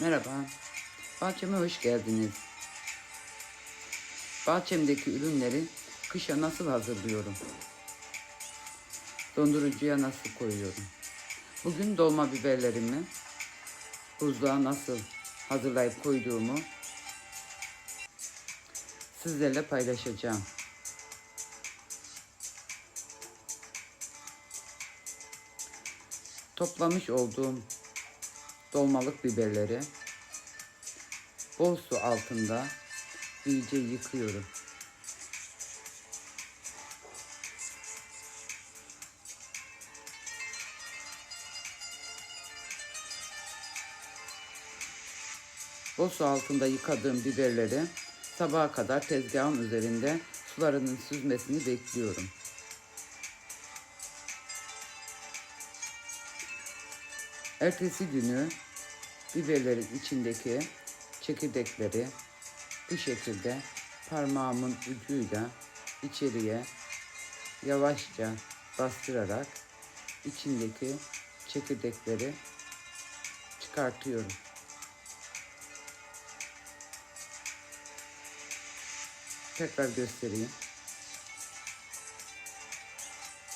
Merhaba, bahçeme hoş geldiniz. Bahçemdeki ürünleri kışa nasıl hazırlıyorum? Dondurucuya nasıl koyuyorum? Bugün dolma biberlerimi buzluğa nasıl hazırlayıp koyduğumu sizlerle paylaşacağım. Toplamış olduğum dolmalık biberleri bol su altında iyice yıkıyorum. Bol su altında yıkadığım biberleri sabaha kadar tezgahın üzerinde sularının süzmesini bekliyorum. Ertesi günü biberlerin içindeki çekirdekleri bu şekilde parmağımın ucuyla içeriye yavaşça bastırarak içindeki çekirdekleri çıkartıyorum. Tekrar göstereyim.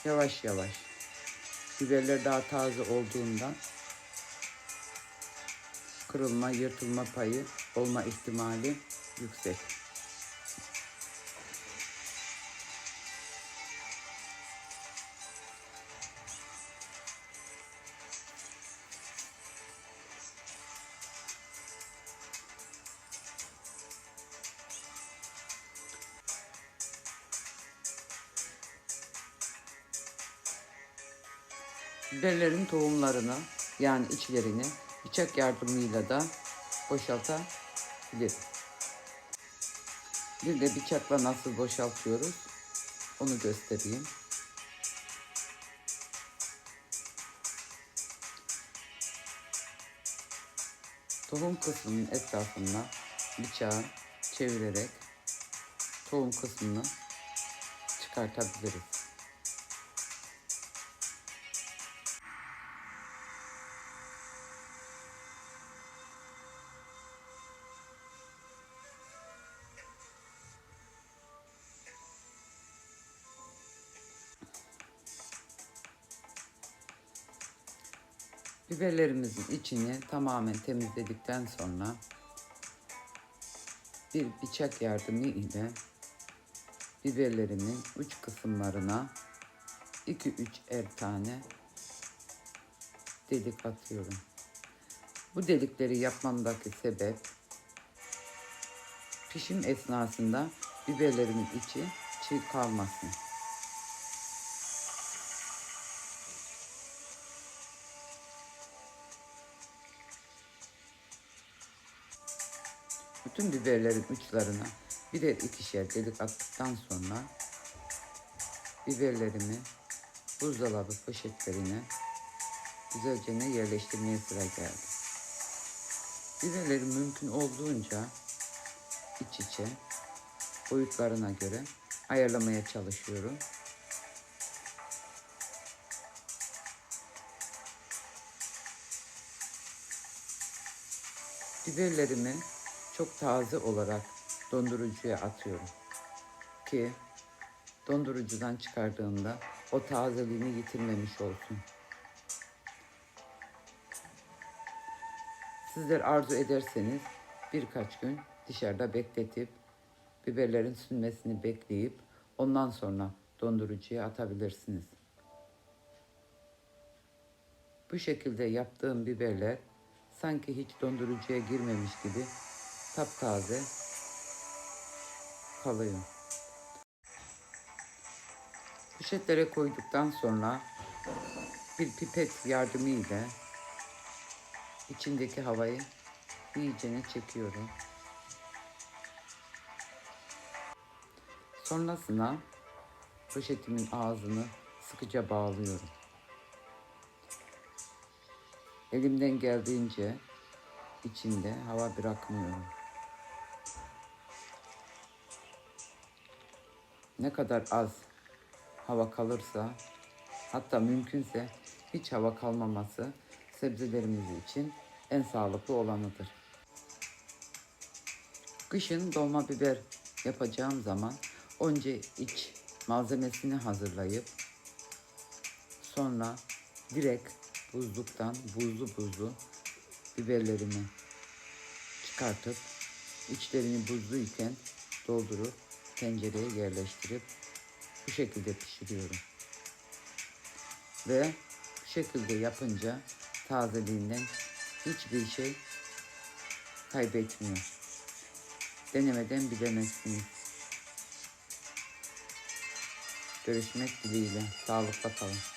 Yavaş yavaş. Biberler daha taze olduğundan kırılma, yırtılma payı olma ihtimali yüksek. Biberlerin tohumlarını yani içlerini bıçak yardımıyla da boşaltabiliriz. Bir de bıçakla nasıl boşaltıyoruz onu göstereyim. Tohum kısmının etrafına bıçağı çevirerek tohum kısmını çıkartabiliriz. Biberlerimizin içini tamamen temizledikten sonra bir bıçak yardımı ile biberlerimin uç kısımlarına 2-3 er tane delik atıyorum. Bu delikleri yapmamdaki sebep pişim esnasında biberlerimin içi çiğ kalmasın. Bütün biberlerin uçlarına birer ikişer delik attıktan sonra biberlerimi buzdolabı poşetlerine güzelce yerleştirmeye sıra geldi. Biberleri mümkün olduğunca iç içe boyutlarına göre ayarlamaya çalışıyorum. Biberlerimi çok taze olarak dondurucuya atıyorum. Ki dondurucudan çıkardığımda o tazeliğini yitirmemiş olsun. Sizler arzu ederseniz birkaç gün dışarıda bekletip biberlerin sünmesini bekleyip ondan sonra dondurucuya atabilirsiniz. Bu şekilde yaptığım biberler sanki hiç dondurucuya girmemiş gibi taptaze kalıyor. Poşetlere koyduktan sonra bir pipet yardımıyla içindeki havayı iyicene çekiyorum. Sonrasında poşetimin ağzını sıkıca bağlıyorum. Elimden geldiğince içinde hava bırakmıyorum. Ne kadar az hava kalırsa hatta mümkünse hiç hava kalmaması sebzelerimiz için en sağlıklı olanıdır. Kışın dolma biber yapacağım zaman önce iç malzemesini hazırlayıp sonra direkt buzluktan buzlu buzlu biberlerimi çıkartıp içlerini buzluyken doldurup tencereye yerleştirip bu şekilde pişiriyorum. Ve bu şekilde yapınca tazeliğinden hiçbir şey kaybetmiyor. Denemeden bilemezsiniz. Görüşmek dileğiyle. Sağlıkla kalın.